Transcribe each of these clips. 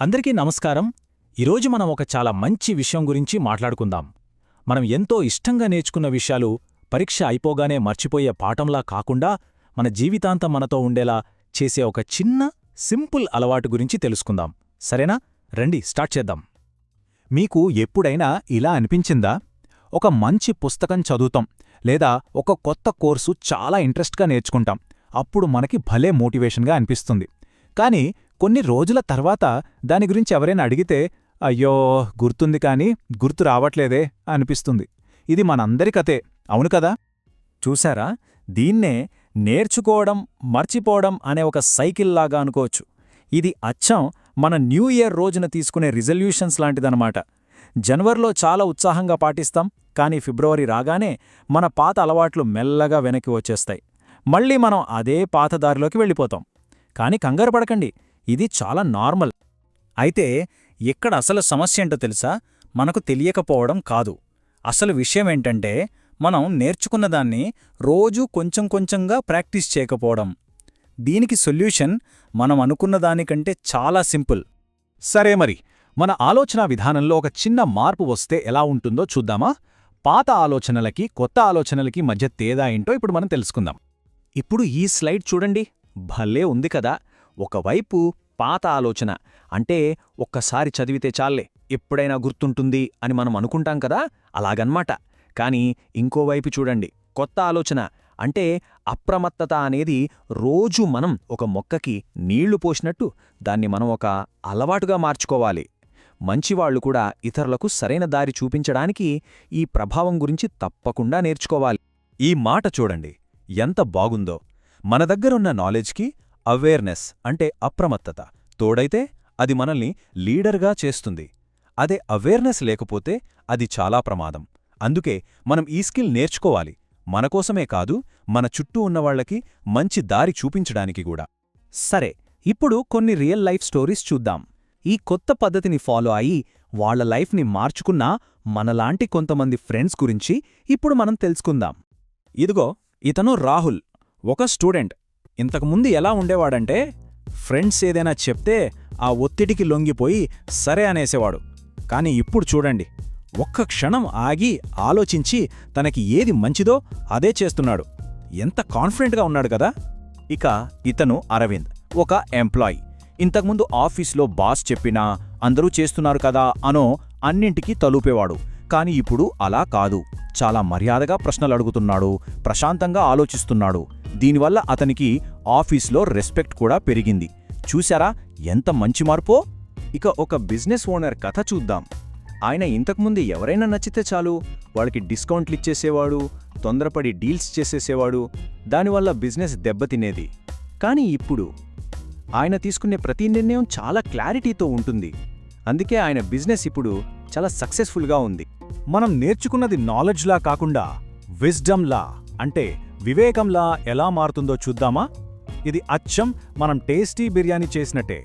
అందరికీ నమస్కారం. ఈరోజు మనం ఒక చాలా మంచి విషయం గురించి మాట్లాడుకుందాం. మనం ఎంతో ఇష్టంగా నేర్చుకున్న విషయాలు పరీక్ష అయిపోగానే మర్చిపోయే పాఠంలా కాకుండా మన జీవితాంతం మనతో ఉండేలా చేసే ఒక చిన్న సింపుల్ అలవాటు గురించి తెలుసుకుందాం. సరేనా? రండి స్టార్ట్ చేద్దాం. మీకు ఎప్పుడైనా ఇలా అనిపించిందా? ఒక మంచి పుస్తకం చదువుతాం లేదా ఒక కొత్త కోర్సు చాలా ఇంట్రెస్ట్గా నేర్చుకుంటాం. అప్పుడు మనకి భలే మోటివేషన్గా అనిపిస్తుంది. కానీ కొన్ని రోజుల తర్వాత దాని గురించి ఎవరైనా అడిగితే అయ్యో గుర్తుంది కాని గుర్తు రావట్లేదే అనిపిస్తుంది. ఇది మనందరి కథే అవును కదా? చూశారా? దీన్నే నేర్చుకోవడం మర్చిపోవడం అనే ఒక సైకిల్లాగా అనుకోవచ్చు. ఇది అచ్చం మన న్యూ ఇయర్ రోజున తీసుకునే రిజల్యూషన్స్ లాంటిదనమాట జనవరిలో చాలా ఉత్సాహంగా పాటిస్తాం కానీ ఫిబ్రవరి రాగానే మన పాత అలవాట్లు మెల్లగా వెనక్కి వచ్చేస్తాయి. మళ్ళీ మనం అదే పాత దారిలోకి వెళ్ళిపోతాం. కానీ కంగారు పడకండి. ఇది చాలా నార్మల్. అయితే ఇక్కడ అసలు సమస్య ఏంటో తెలుసా? మనకు తెలియకపోవడం కాదు. అసలు విషయమేంటంటే మనం నేర్చుకున్నదాన్ని రోజూ కొంచెం కొంచెంగా ప్రాక్టీస్ చేయకపోవడం. దీనికి సొల్యూషన్ మనం అనుకున్న దానికంటే చాలా సింపుల్. సరే మరి మన ఆలోచనా విధానంలో ఒక చిన్న మార్పు వస్తే ఎలా ఉంటుందో చూద్దామా? పాత ఆలోచనలకి కొత్త ఆలోచనలకి మధ్య తేడా ఏంటో ఇప్పుడు మనం తెలుసుకుందాం. ఇప్పుడు ఈ స్లైడ్ చూడండి. భలే ఉంది కదా! ఒకవైపు పాత ఆలోచన అంటే ఒక్కసారి చదివితే చాలే ఎప్పుడైనా గుర్తుంటుంది అని మనం అనుకుంటాం కదా అలాగన్మాట. కాని ఇంకోవైపు చూడండి కొత్త ఆలోచన అంటే అప్రమత్తత అనేది రోజూ మనం ఒక మొక్కకి నీళ్ళు పోసినట్టు దాన్ని మనం ఒక అలవాటుగా మార్చుకోవాలి. మంచివాళ్ళు కూడా ఇతరులకు సరైన దారి చూపించడానికి ఈ ప్రభావం గురించి తప్పకుండా నేర్చుకోవాలి. ఈ మాట చూడండి ఎంత బాగుందో. మన దగ్గరున్న నాలెడ్జ్కి అవేర్నెస్ అంటే అప్రమత్తత. తోడైతే అది మనల్ని లీడర్గా చేస్తుంది. అదే అవేర్నెస్ లేకపోతే అది చాలా ప్రమాదం. అందుకే మనం ఈ స్కిల్ నేర్చుకోవాలి. మనకోసమే కాదు మన చుట్టూ ఉన్నవాళ్ళకి మంచి దారి చూపించడానికి కూడా. సరే ఇప్పుడు కొన్ని రియల్ లైఫ్ స్టోరీస్ చూద్దాం. ఈ కొత్త పద్ధతిని ఫాలో అయి వాళ్ళ లైఫ్ని మార్చుకున్న మనలాంటి కొంతమంది ఫ్రెండ్స్ గురించి ఇప్పుడు మనం తెలుసుకుందాం. ఇదిగో ఇతను రాహుల్ ఒక స్టూడెంట్. ఇంతకుముందు ఎలా ఉండేవాడంటే ఫ్రెండ్స్ ఏదైనా చెప్తే ఆ ఒత్తిడికి లొంగిపోయి సరే అనేసేవాడు. కానీ ఇప్పుడు చూడండి ఒక్క క్షణం ఆగి ఆలోచించి తనకి ఏది మంచిదో అదే చేస్తున్నాడు. ఎంత కాన్ఫిడెంట్గా ఉన్నాడు కదా! ఇక ఇతను అరవింద్ ఒక ఎంప్లాయీ. ఇంతకుముందు ఆఫీస్లో బాస్ చెప్పినా అందరూ చేస్తున్నారు కదా! అనో అన్నింటికీ తలూపేవాడు. కాని ఇప్పుడు అలా కాదు. చాలా మర్యాదగా ప్రశ్నలు అడుగుతున్నాడు ప్రశాంతంగా ఆలోచిస్తున్నాడు. దీనివల్ల అతనికి ఆఫీస్లో రెస్పెక్ట్ కూడా పెరిగింది. చూశారా ఎంత మంచి మార్పో? ఇక ఒక బిజినెస్ ఓనర్ కథ చూద్దాం. ఆయన ఇంతకుముందు ఎవరైనా నచ్చితే చాలు వాళ్ళకి డిస్కౌంట్లిచ్చేసేవాడు తొందరపడి డీల్స్ చేసేసేవాడు దానివల్ల బిజినెస్ దెబ్బతినేది. కానీ ఇప్పుడు ఆయన తీసుకునే ప్రతి నిర్ణయం చాలా క్లారిటీతో ఉంటుంది. అందుకే ఆయన బిజినెస్ ఇప్పుడు చాలా సక్సెస్ఫుల్గా ఉంది. మనం నేర్చుకున్నది నాలెడ్జ్లా కాకుండా విజ్డమ్లా అంటే వివేకంలా ఎలా మారుతుందో చూద్దామా? ఇది అచ్చం మనం టేస్టీ బిర్యానీ చేసినట్టే.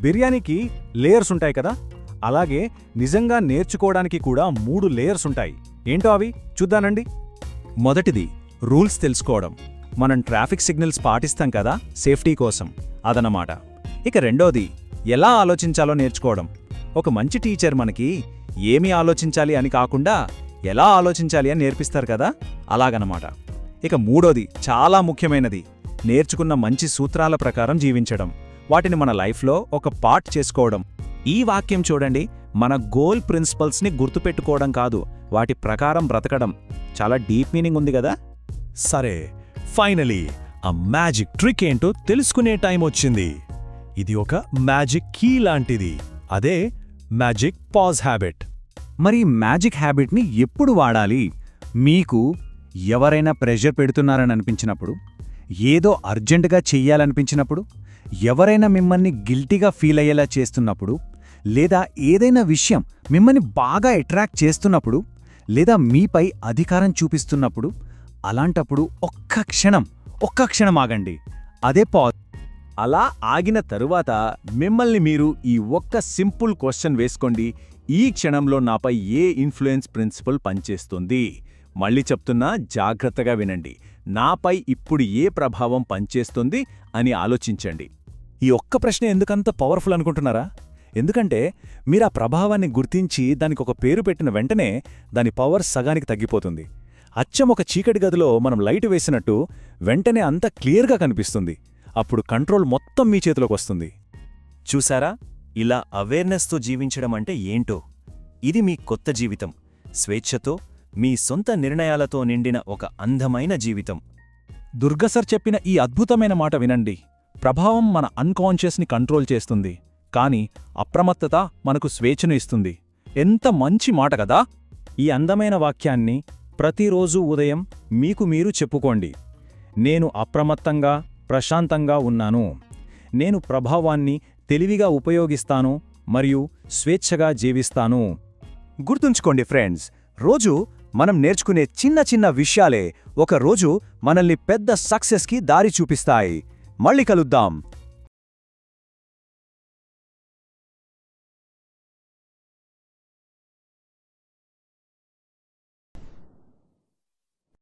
బిర్యానీకి లేయర్స్ ఉంటాయి కదా? అలాగే నిజంగా నేర్చుకోవడానికి కూడా మూడు లేయర్స్ ఉంటాయి. ఏంటో అవి? చూద్దానండి. మొదటిది రూల్స్ తెలుసుకోవడం. మనం ట్రాఫిక్ సిగ్నల్స్ పాటిస్తాం కదా సేఫ్టీ కోసం. అదనమాట ఇక రెండోది ఎలా ఆలోచించాలో నేర్చుకోవడం. ఒక మంచి టీచర్ మనకి ఏమి ఆలోచించాలి అని కాకుండా ఎలా ఆలోచించాలి అని నేర్పిస్తారు కదా? అలాగనమాట. ఇక మూడోది చాలా ముఖ్యమైనది నేర్చుకున్న మంచి సూత్రాల ప్రకారం జీవించడం. వాటిని మన లైఫ్లో ఒక పార్ట్ చేసుకోవడం. ఈ వాక్యం చూడండి మన గోల్ ప్రిన్సిపల్స్ని గుర్తుపెట్టుకోవడం కాదు వాటి ప్రకారం బ్రతకడం. చాలా డీప్ మీనింగ్ ఉంది కదా? సరే ఫైనలీ ఆ మ్యాజిక్ ట్రిక్ ఏంటో తెలుసుకునే టైం వచ్చింది. ఇది ఒక మ్యాజిక్ కీ లాంటిది. అదే మ్యాజిక్ పాజ్ హ్యాబిట్ మరి మ్యాజిక్ హ్యాబిట్ని ఎప్పుడు వాడాలి? మీకు ఎవరైనా ప్రెషర్ పెడుతున్నారని అనిపించినప్పుడు? ఏదో అర్జెంటుగా చెయ్యాలనిపించినప్పుడు? ఎవరైనా మిమ్మల్ని గిల్టీగా ఫీల్ అయ్యేలా చేస్తున్నప్పుడు? లేదా ఏదైనా విషయం మిమ్మల్ని బాగా అట్రాక్ట్ చేస్తున్నప్పుడు? లేదా మీపై అధికారం చూపిస్తున్నప్పుడు? అలాంటప్పుడు ఒక్క క్షణం ఒక్క క్షణం ఆగండి. అదే పాజ్ అలా ఆగిన తరువాత మిమ్మల్ని మీరు ఈ ఒక్క సింపుల్ క్వశ్చన్ వేసుకోండి. ఈ క్షణంలో నాపై ఏ ఇన్ఫ్లుయెన్స్ ప్రిన్సిపల్ పనిచేస్తుంది? మళ్ళీ చెప్తున్నా జాగ్రత్తగా వినండి. నాపై ఇప్పుడు ఏ ప్రభావం పనిచేస్తుంది అని ఆలోచించండి. ఈ ఒక్క ప్రశ్న ఎందుకంత పవర్ఫుల్ అనుకుంటున్నారా? ఎందుకంటే మీరు ఆ ప్రభావాన్ని గుర్తించి దానికి ఒక పేరు పెట్టిన వెంటనే దాని పవర్ సగానికి తగ్గిపోతుంది. అచ్చం ఒక చీకటి గదిలో మనం లైట్ వేసినట్టు వెంటనే అంత క్లియర్గా కనిపిస్తుంది. అప్పుడు కంట్రోల్ మొత్తం మీ చేతిలోకి వస్తుంది. చూసారా ఇలా అవేర్నెస్తో జీవించడం అంటే ఏంటో? ఇది మీ కొత్త జీవితం. స్వేచ్ఛతో మీ సొంత నిర్ణయాలతో నిండిన ఒక అందమైన జీవితం. దుర్గసర్ చెప్పిన ఈ అద్భుతమైన మాట వినండి. ప్రభావం మన అన్కాన్షియస్ని కంట్రోల్ చేస్తుంది. కానీ అప్రమత్తత మనకు స్వేచ్ఛను ఇస్తుంది. ఎంత మంచి మాట కదా! ఈ అందమైన వాక్యాన్ని ప్రతిరోజూ ఉదయం మీకు మీరు చెప్పుకోండి. నేను అప్రమత్తంగా ప్రశాంతంగా ఉన్నాను. నేను ప్రభావాన్ని తెలివిగా ఉపయోగిస్తాను మరియు స్వేచ్ఛగా జీవిస్తాను. గుర్తుంచుకోండి ఫ్రెండ్స్ రోజు మనం నేర్చుకునే చిన్న చిన్న విషయాలే ఒక రోజు మనల్ని పెద్ద సక్సెస్కి దారి చూపిస్తాయి. మళ్ళీ కలుద్దాం.